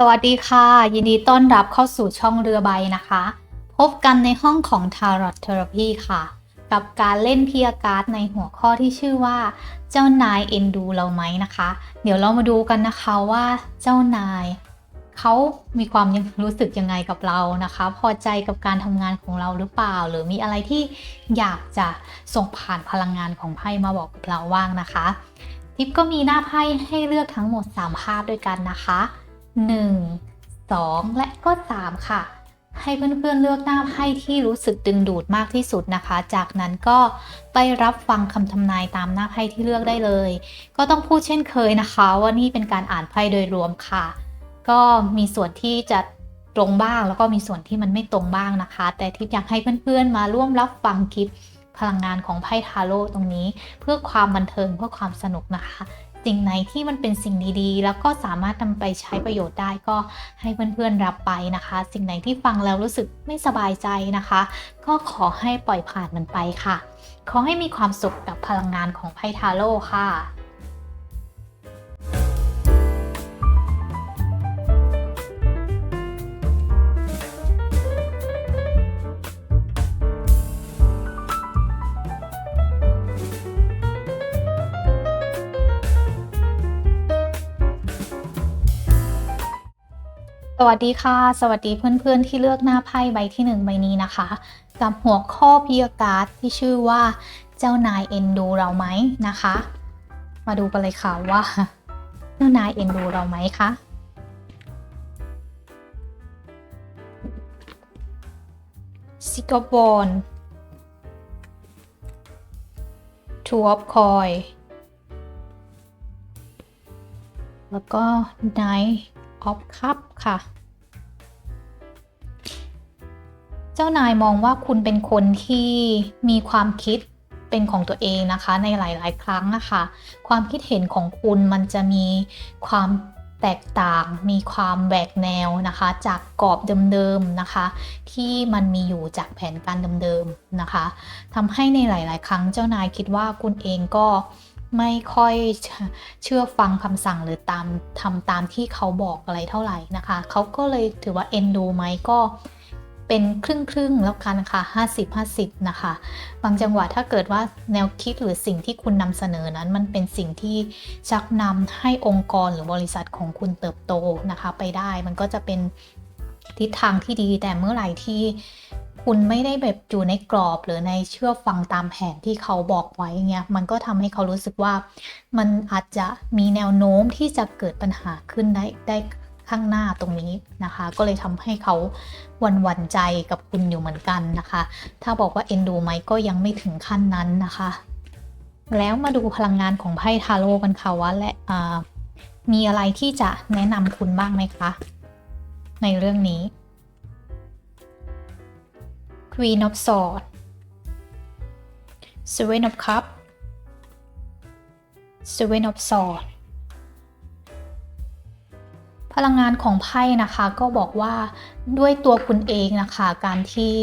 สวัสดีค่ะ ยินดีต้อนรับเข้าสู่ช่องเรือใบนะคะ พบกันในห้องของ Tarot Therapy ค่ะ กับการเล่นเพียการ์ดในหัวข้อที่ชื่อว่า เจ้านายเอ็นดูเราไหมนะคะ เดี๋ยวเรามาดูกันนะคะว่าเจ้านายเขามีความยังรู้สึกยังไงกับเรานะคะ พอใจกับการทำงานของเราหรือเปล่า หรือมีอะไรที่อยากจะส่งผ่านพลังงานของไพ่มาบอกกับเราว่างนะคะ ทิปก็มีหน้าไพ่ให้เลือกทั้งหมด 3 ภาพด้วยกันนะคะ 1 2 และก็ 3 ค่ะ ให้เพื่อนๆเลือกหน้าไพ่ที่รู้สึกดึงดูดมากที่สุดนะคะ จากนั้นก็ไปรับฟังคำทำนายตามหน้าไพ่ที่เลือกได้เลย ก็ต้องพูดเช่นเคยนะคะ ว่านี่เป็นการอ่านไพ่โดยรวมค่ะ ก็มีส่วนที่จะตรงบ้างแล้วก็มีส่วนที่มันไม่ตรงบ้างนะคะ แต่ทิปอยากให้เพื่อนๆมาร่วมรับฟังคลิปพลังงานของไพ่ทาโร่ตรงนี้ เพื่อความบันเทิงเพื่อความสนุกนะคะ สิ่งไหนที่มันเป็นสิ่งดีๆ แล้วก็สามารถนำไปใช้ประโยชน์ได้ก็ให้เพื่อนๆรับไปนะคะ สิ่งไหนที่ฟังแล้วรู้สึกไม่สบายใจนะคะ ก็ขอให้ปล่อยผ่านมันไปค่ะ ขอให้มีความสุขกับพลังงานของไพ่ทาโร่ค่ะ สวัสดีค่ะ สวัสดีเพื่อนๆ ที่เลือกหน้าไพ่ใบที่หนึ่งใบนี้นะคะ กับหัวข้อพิยการ์ดที่ชื่อว่า เจ้านายเอ็นดูเราไหมนะคะ มาดูกันเลยค่ะว่า เจ้านายเอ็นดูเราไหมคะซิกบอนทูออฟคอยแล้วก็ไนอ อฟคัพค่ะ เจ้านายมองว่าคุณเป็นคนที่มีความคิดเป็นของตัวเองนะคะ ในหลาย ๆ ครั้งนะคะ ความคิดเห็นของคุณมันจะมีความแตกต่างมีความแหวกแนวนะคะ จากกรอบเดิมๆนะคะ ที่มันมีอยู่จากแผนการเดิมๆนะคะทำให้ในหลาย ๆ ครั้งเจ้านายคิดว่าคุณเองก็ ไม่ค่อยเชื่อฟังคำสั่งหรือตามทำตามที่เขาบอกอะไรเท่าไหร่นะคะ เขาก็เลยถือว่าเอ็นดูไหมก็เป็นครึ่งครึ่งแล้วกันค่ะ 50 50 นะคะ บางจังหวะถ้าเกิดว่าแนวคิดหรือสิ่งที่คุณนำเสนอนั้น มันเป็นสิ่งที่ชักนำให้องค์กรหรือบริษัทของคุณเติบโตนะคะ ไปได้มันก็จะเป็นทิศทางที่ดีแต่เมื่อไหร่ที่ คุณไม่ได้แบบอยู่ในกรอบหรือในเชื่อฟังตามแผนที่เขาบอกไว้เงี้ยมันก็ทำให้เขารู้สึกว่า มันอาจจะมีแนวโน้มที่จะเกิดปัญหาขึ้นได้ได้ข้างหน้าตรงนี้นะคะ ก็เลยทำให้เขาหวันหวันใจกับคุณอยู่เหมือนกันนะคะ ถ้าบอกว่าเอ็นดูไหมก็ยังไม่ถึงขั้นนั้นนะคะ แล้วมาดูพลังงานของไพ่ทาโร่กันค่ะว่าและมีอะไรที่จะแนะนำคุณบ้างไหมคะ ในเรื่องนี้ Queen of Swords Seven of Cups Seven of Swords พลังงานของไพ่นะคะก็บอกว่าด้วยตัวคุณเองนะคะการที่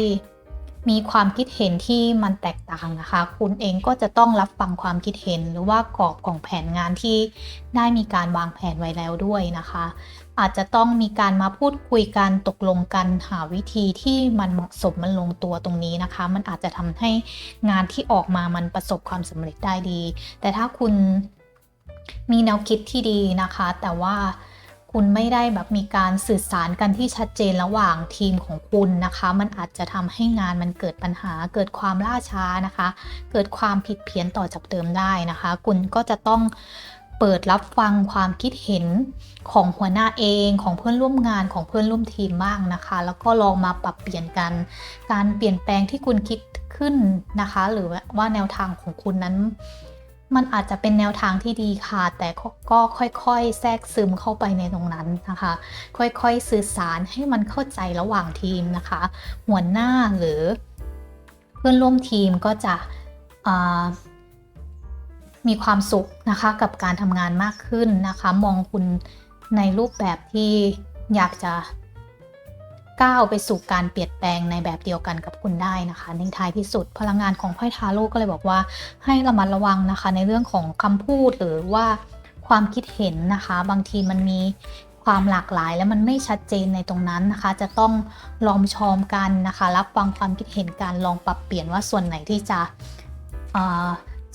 มีความคิดเห็นที่มันแตกต่างนะคะ คุณเองก็จะต้องรับฟังความคิดเห็นหรือว่ากรอบของแผนงานที่ได้มีการวางแผนไว้แล้วด้วยนะคะ อาจจะต้องมีการมาพูดคุยกันตกลงกันหาวิธีที่มันเหมาะสมมันลงตัวตรงนี้นะคะ มันอาจจะทำให้งานที่ออกมามันประสบความสำเร็จได้ดี แต่ถ้าคุณมีแนวคิดที่ดีนะคะ แต่ว่า คุณไม่ได้แบบมีการสื่อสารกันที่ชัดเจนระหว่างทีมของคุณนะคะ มันอาจจะทำให้งานมันเกิดปัญหา เกิดความล่าช้านะคะ เกิดความผิดเพี้ยนต่อจากเดิมได้นะคะ คุณก็จะต้องเปิดรับฟังความคิดเห็นของหัวหน้าเองของเพื่อนร่วมงานของเพื่อนร่วมทีมบ้างนะคะ แล้วก็ลองมาปรับเปลี่ยนกัน การเปลี่ยนแปลงที่คุณคิดขึ้นนะคะ หรือว่าแนวทางของคุณนั้น มันอาจจะเป็นแนวทางที่ดีค่ะ แต่ก็ค่อยๆ แทรกซึมเข้าไปในตรงนั้นนะคะ ค่อยๆสื่อสารให้มันเข้าใจระหว่างทีมนะคะ หัวหน้าหรือ เพื่อนร่วมทีมก็จะมีความสุขนะคะกับการทำงานมากขึ้นนะคะ มองคุณในรูปแบบที่อยากจะ ก้าวไปสู่การเปลี่ยนแปลงในแบบเดียวกันกับคุณได้นะคะในท้ายที่สุดพลังงานของไพ่ทาโร่ก็เลยบอกว่า ให้ระมัดระวังนะคะ ในเรื่องของคำพูดหรือว่าความคิดเห็นนะคะ บางทีมันมีความหลากหลายและมันไม่ชัดเจนในตรงนั้นนะคะ จะต้องลอมชอมกันนะคะ รับฟังความคิดเห็นการลองปรับเปลี่ยนว่าส่วนไหนที่จะ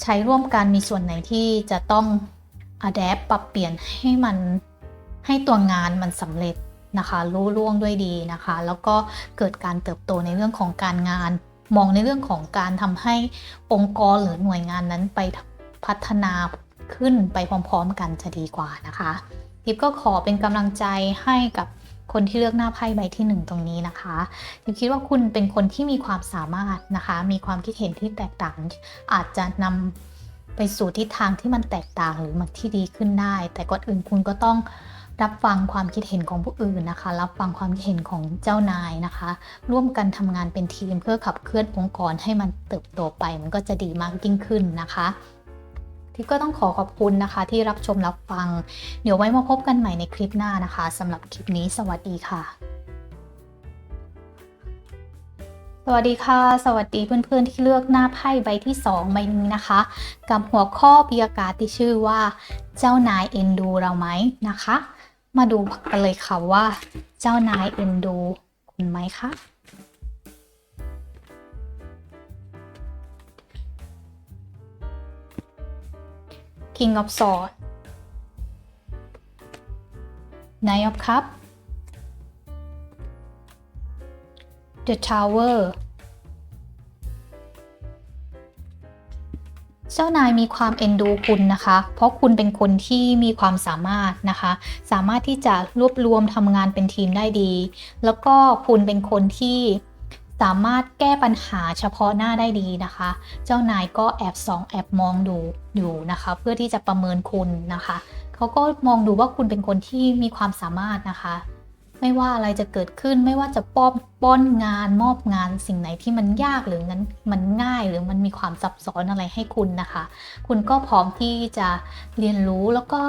ใช้ร่วมกันมีส่วนไหนที่จะต้อง adapt ปรับเปลี่ยนให้มันให้ตัวงานมันสำเร็จ นะคะรู้ล่วงด้วยดีนะคะ แล้วก็เกิดการเติบโตในเรื่องของการงาน มองในเรื่องของการทำให้องค์กรหรือหน่วยงานนั้นไปพัฒนาขึ้นไปพร้อมๆ กันจะดีกว่านะคะทิปก็ขอเป็นกำลังใจให้กับคนที่เลือกหน้าไพ่ใบที่หนึ่งตรงนี้นะคะทิปคิดว่าคุณเป็นคนที่มีความสามารถนะคะ มีความคิดเห็นที่แตกต่าง อาจจะนำไปสู่ทิศทางที่มันแตกต่างหรือมันที่ดีขึ้นได้ แต่ก่อนอื่นคุณก็ต้อง รับฟังความคิดเห็นของผู้อื่นนะคะ รับฟังความคิดเห็นของเจ้านายนะคะ ร่วมกันทำงานเป็นทีมเพื่อขับเคลื่อนองค์กรให้มันเติบโตไป มันก็จะดีมากยิ่งขึ้นนะคะที่ก็ต้องขอขอบคุณนะคะ ที่รับชมรับฟัง เดี๋ยวไว้มาพบกันใหม่ในคลิปหน้านะคะสำหรับคลิปนี้สวัสดีค่ะ สวัสดีค่ะ สวัสดีเพื่อนๆที่เลือกหน้าไพ่ใบที่ 2 ใบนี้นะคะ กับหัวข้อพิยากาศที่ชื่อว่า เจ้านายเอ็นดูเราไหมนะคะ มาดูกันเลยค่ะว่า เจ้านายเอ็นดูคุณไหมคะ King of Swords Knight of Cup The Tower จ้านายมีความเอ็นดูคุณนะคะ เพราะคุณเป็นคนที่มีความสามารถนะคะ สามารถที่จะรวบรวมทำงานเป็นทีมได้ดี แล้วก็คุณเป็นคนที่สามารถแก้ปัญหาเฉพาะหน้าได้ดีนะคะ เจ้านายก็แอบส่องแอบมองดูอยู่นะคะ เพื่อที่จะประเมินคุณนะคะ เขาก็มองดูว่าคุณเป็นคนที่มีความสามารถนะคะ ไม่ว่าอะไรจะเกิดขึ้นไม่ว่าจะป้อมป้อนงานมอบงานสิ่งไหนที่มันยากหรือนั้นมันง่ายหรือมันมีความซับซ้อนอะไรให้คุณนะคะ คุณก็พร้อมที่จะเรียนรู้แล้วก็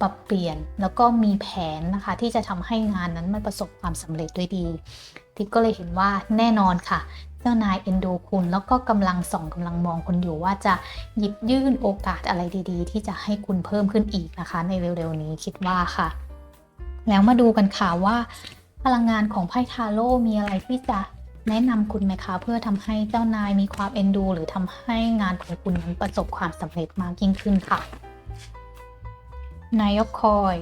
ปรับเปลี่ยนแล้วก็มีแผนนะคะ ที่จะทำให้งานนั้นมันประสบความสำเร็จด้วยดีทิปก็เลยเห็นว่าแน่นอนค่ะเจ้านายเอ็นดูคุณแล้วก็กำลังส่องกำลังมองคุณอยู่ว่าจะหยิบยื่นโอกาสอะไรดี ๆ ที่จะให้คุณเพิ่มขึ้นอีกนะคะ ในเร็วๆนี้คิดว่าค่ะ แล้วมาดูกันค่ะว่า พลังงานของไพ่ทาโร่มีอะไรที่จะแนะนำคุณไหมคะ เพื่อทำให้เจ้านายมีความเอ็นดู หรือทำให้งานของคุณนั้นประสบความสำเร็จมากยิ่งขึ้นค่ะนายกคอย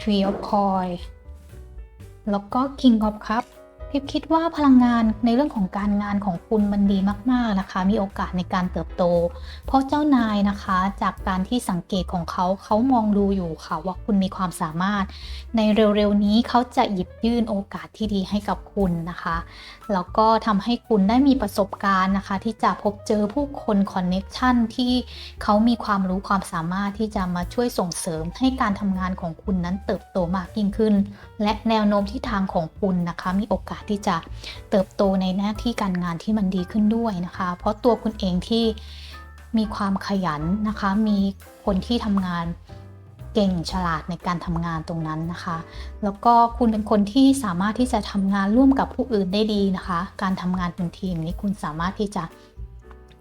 Tree of Coin แล้วก็ King of Cup พิบคิดว่าพลังงานในเรื่องของการงานของคุณมันดีมาก ๆนะคะ มีโอกาสในการเติบโต เพราะเจ้านายนะคะ จากการที่สังเกตของเขาเขามองดูอยู่ค่ะว่าคุณมีความสามารถ ในเร็วๆนี้เขาจะหยิบยื่นโอกาสที่ดีให้กับคุณนะคะ แล้วก็ทำให้คุณได้มีประสบการณ์นะคะ ที่จะพบเจอผู้คนคอนเน็ชันที่เขามีความรู้ความสามารถที่จะมาช่วยส่งเสริมให้การทำงานของคุณนั้นเติบโตมากยิ่งขึ้น และแนวโน้มที่ทางของคุณนะคะ มีโอกาสที่จะเติบโตในหน้าที่การงานที่มันดีขึ้นด้วยนะคะ เพราะตัวคุณเองที่มีความขยันนะคะ มีคนที่ทำงานเก่งฉลาดในการทำงานตรงนั้นนะคะ แล้วก็คุณเป็นคนที่สามารถที่จะทำงานร่วมกับผู้อื่นได้ดีนะคะ การทำงานเป็นทีมนี้คุณสามารถที่จะ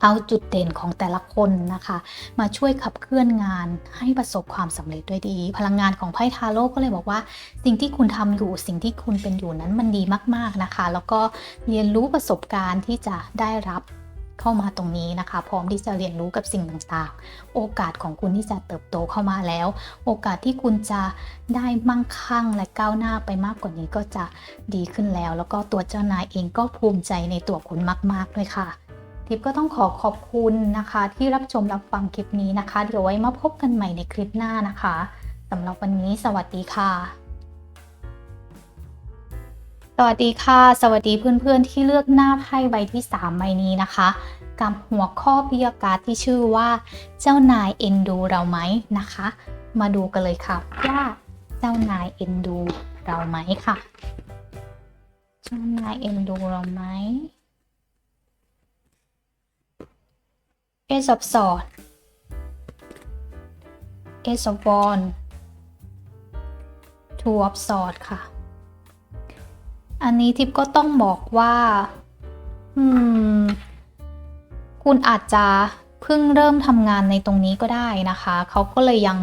เอาจุดเด่นของแต่ละคนนะคะ มาช่วยขับเคลื่อนงานให้ประสบความสำเร็จด้วยดี พลังงานของไพ่ทาโร่ก็เลยบอกว่า สิ่งที่คุณทำอยู่สิ่งที่คุณเป็นอยู่นั้นมันดีมาก ๆนะคะ แล้วก็เรียนรู้ประสบการณ์ที่จะได้รับเข้ามาตรงนี้นะคะ พร้อมที่จะเรียนรู้กับสิ่งต่างๆ โอกาสของคุณที่จะเติบโตเข้ามาแล้ว โอกาสที่คุณจะได้มั่งคั่งและก้าวหน้าไปมากกว่านี้ก็จะดีขึ้นแล้ว แล้วก็ตัวเจ้านายเองก็ภูมิใจในตัวคุณมาก ๆ ด้วยค่ะ ทิปก็ต้องขอขอบคุณนะคะ ที่รับชมรับฟังคลิปนี้นะคะ เดี๋ยวไว้มาพบกันใหม่ในคลิปหน้านะคะสำหรับวันนี้สวัสดีค่ะ สวัสดีค่ะ สวัสดีเพื่อนๆที่เลือกหน้าไพ่ใบที่ 3 ใบนี้นะคะกับหัวข้อพิยากาศที่ชื่อว่า เจ้านายเอ็นดูเราไหมนะคะ มาดูกันเลยค่ะว่าเจ้านายเอ็นดูเราไหมค่ะ เจ้านายเอ็นดูเราไหม Ace of Swords Ace of Wands Two of Swords ค่ะ อันนี้ทิปก็ต้องบอกว่า อืม คุณอาจจะเพิ่งเริ่มทำงานในตรงนี้ก็ได้นะคะ เขาก็เลยยัง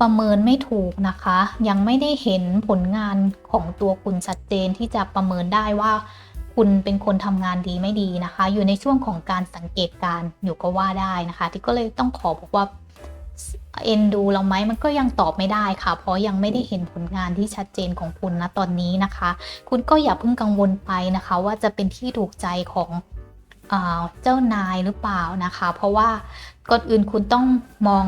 ประเมินไม่ถูกนะคะ ยังไม่ได้เห็นผลงานของตัวคุณชัดเจนที่จะประเมินได้ว่า คุณเป็นคนทำงานดีไม่ดีนะคะ อยู่ในช่วงของการสังเกตการอยู่ก็ว่าได้นะคะ ที่ก็เลยต้องขอบอกว่าเอ็นดูเราไหมมันก็ยังตอบไม่ได้ค่ะ เพราะยังไม่ได้เห็นผลงานที่ชัดเจนของคุณนะตอนนี้นะคะ คุณก็อย่าเพิ่งกังวลไปนะคะ ว่าจะเป็นที่ถูกใจของเอเจ้านายหรือเปล่านะคะ เพราะว่าก่อนอื่นคุณต้องมอง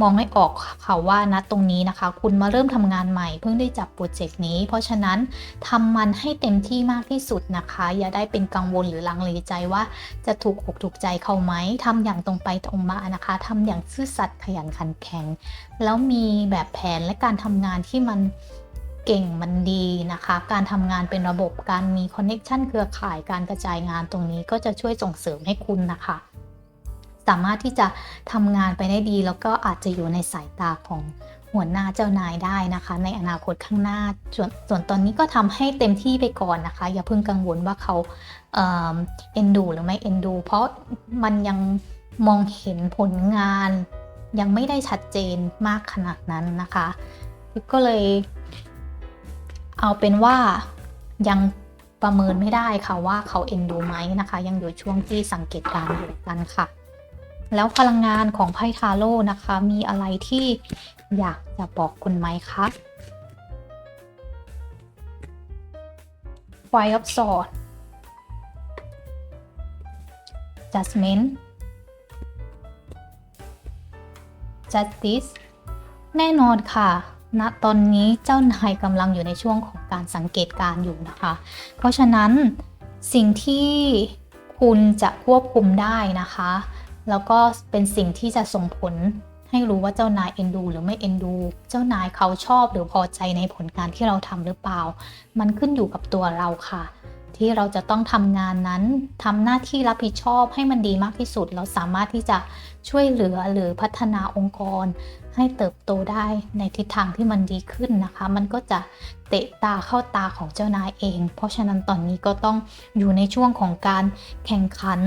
มองให้ออกค่ะว่านะตรงนี้นะคะ คุณมาเริ่มทำงานใหม่ เพิ่งได้จับโปรเจกต์นี้ เพราะฉะนั้นทำมันให้เต็มที่มากที่สุดนะคะ อย่าได้เป็นกังวลหรือลังเลใจว่าจะถูกอกถูกใจเขาไหมทำอย่างตรงไปตรงมานะคะทำอย่างซื่อสัตย์ขยันขันแข็ง แล้วมีแบบแผนและการทำงานที่มันเก่งมันดีนะคะ การทำงานเป็นระบบการมีคอนเน็ชันเครือข่ายการกระจายงานตรงนี้ก็จะช่วยส่งเสริมให้คุณนะคะ สามารถที่จะทำงานไปได้ดี แล้วก็อาจจะอยู่ในสายตาของหัวหน้าเจ้านายได้นะคะ ในอนาคตข้างหน้าส่วนส่วนตอนนี้ก็ทำให้เต็มที่ไปก่อนนะคะ อย่าเพิ่งกังวลว่าเขาเอ่อเอ็นดูหรือไม่เอ็นดูเพราะมันยังมองเห็นผลงาน ยังไม่ได้ชัดเจนมากขนาดนั้นนะคะ ก็เลย เอาเป็นว่ายังประเมินไม่ได้ค่ะว่าเขาเอ็นดูไหมนะคะ ยังอยู่ช่วงที่สังเกตการณ์อยู่กันค่ะ แล้วพลังงานของไพ่ทาโร่นะคะ มีอะไรที่อยากจะบอกคุณไหมคะ Five of Swords Judgment Justice แน่นอนค่ะณตอนนี้เจ้านายกำลังอยู่ในช่วงของการสังเกตการอยู่นะคะ เพราะฉะนั้นสิ่งที่คุณจะควบคุมได้นะคะ แล้วก็เป็นสิ่งที่จะส่งผลให้รู้ว่าเจ้านายเอ็นดู หรือไม่เอ็นดู เจ้านายเขาชอบหรือพอใจในผลงานที่เราทำหรือเปล่า มันขึ้นอยู่กับตัวเราค่ะ ที่เราจะต้องทำงานนั้นทำหน้าที่รับผิดชอบให้มันดีมากที่สุด เราสามารถที่จะช่วยเหลือหรือพัฒนาองค์กร ให้เติบโตได้ในทิศทางที่มันดีขึ้นนะคะ มันก็จะเตะตาเข้าตาของเจ้านายเอง เพราะฉะนั้นตอนนี้ก็ต้องอยู่ในช่วงของการแข่งขัน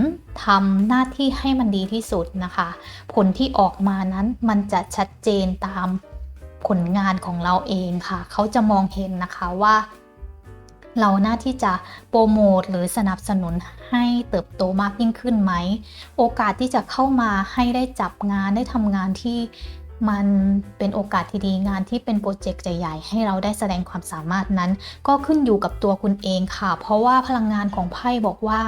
ทำหน้าที่ให้มันดีที่สุดนะคะ ผลที่ออกมานั้นมันจะชัดเจนตามผลงานของเราเองค่ะ เขาจะมองเห็นนะคะว่าเราหน้าที่จะโปรโมทหรือสนับสนุนให้เติบโตมากยิ่งขึ้นไหม โอกาสที่จะเข้ามาให้ได้จับงานได้ทำงานที่ มันเป็นโอกาสที่ดีงานที่เป็นโปรเจกต์ใหญ่ๆ ให้เราได้แสดงความสามารถนั้น ก็ขึ้นอยู่กับตัวคุณเองค่ะ เพราะว่าพลังงานของไพ่บอกว่า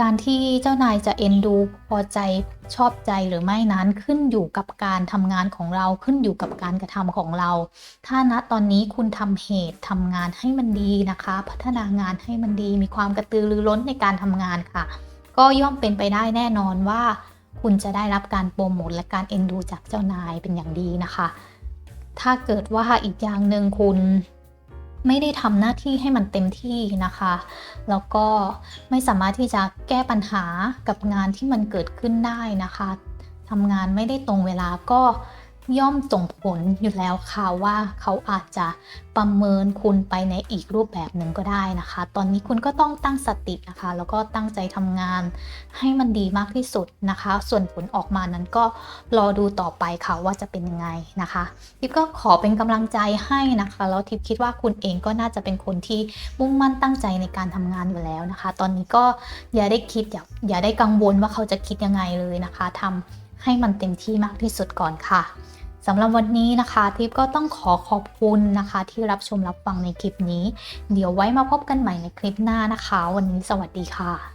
การที่เจ้านายจะเอ็นดูพอใจชอบใจหรือไม่นั้นขึ้นอยู่กับการทำงานของเราขึ้นอยู่กับการกระทำของเรา ถ้าณตอนนี้คุณทำเหตุทำงานให้มันดีนะคะ พัฒนางานให้มันดี มีความกระตือรือร้นในการทำงานค่ะ ก็ย่อมเป็นไปได้แน่นอนว่า คุณจะได้รับการโปรโมทและการเอ็นดูจากเจ้านายเป็นอย่างดีนะคะ ถ้าเกิดว่าอีกอย่างหนึ่งคุณไม่ได้ทำหน้าที่ให้มันเต็มที่นะคะ แล้วก็ไม่สามารถที่จะแก้ปัญหากับงานที่มันเกิดขึ้นได้นะคะทำงานไม่ได้ตรงเวลาก็ ย่อมส่งผลอยู่แล้วค่ะว่าเขาอาจจะประเมินคุณไปในอีกรูปแบบหนึ่งก็ได้นะคะ ตอนนี้คุณก็ต้องตั้งสตินะคะ แล้วก็ตั้งใจทำงานให้มันดีมากที่สุดนะคะ ส่วนผลออกมานั้นก็รอดูต่อไปค่ะว่าจะเป็นยังไงนะคะทิปก็ขอเป็นกำลังใจให้นะคะแล้วทิปคิดว่าคุณเองก็น่าจะเป็นคนที่มุ่งมั่นตั้งใจในการทำงานอยู่แล้วนะคะ ตอนนี้ก็อย่าได้คิดอย่าอย่าได้กังวลว่าเขาจะคิดยังไงเลยนะคะทำ ให้มันเต็มที่มากที่สุดก่อนค่ะสำหรับวันนี้นะคะทิปก็ต้องขอขอบคุณนะคะ ที่รับชมรับฟังในคลิปนี้ เดี๋ยวไว้มาพบกันใหม่ในคลิปหน้านะคะ วันนี้สวัสดีค่ะ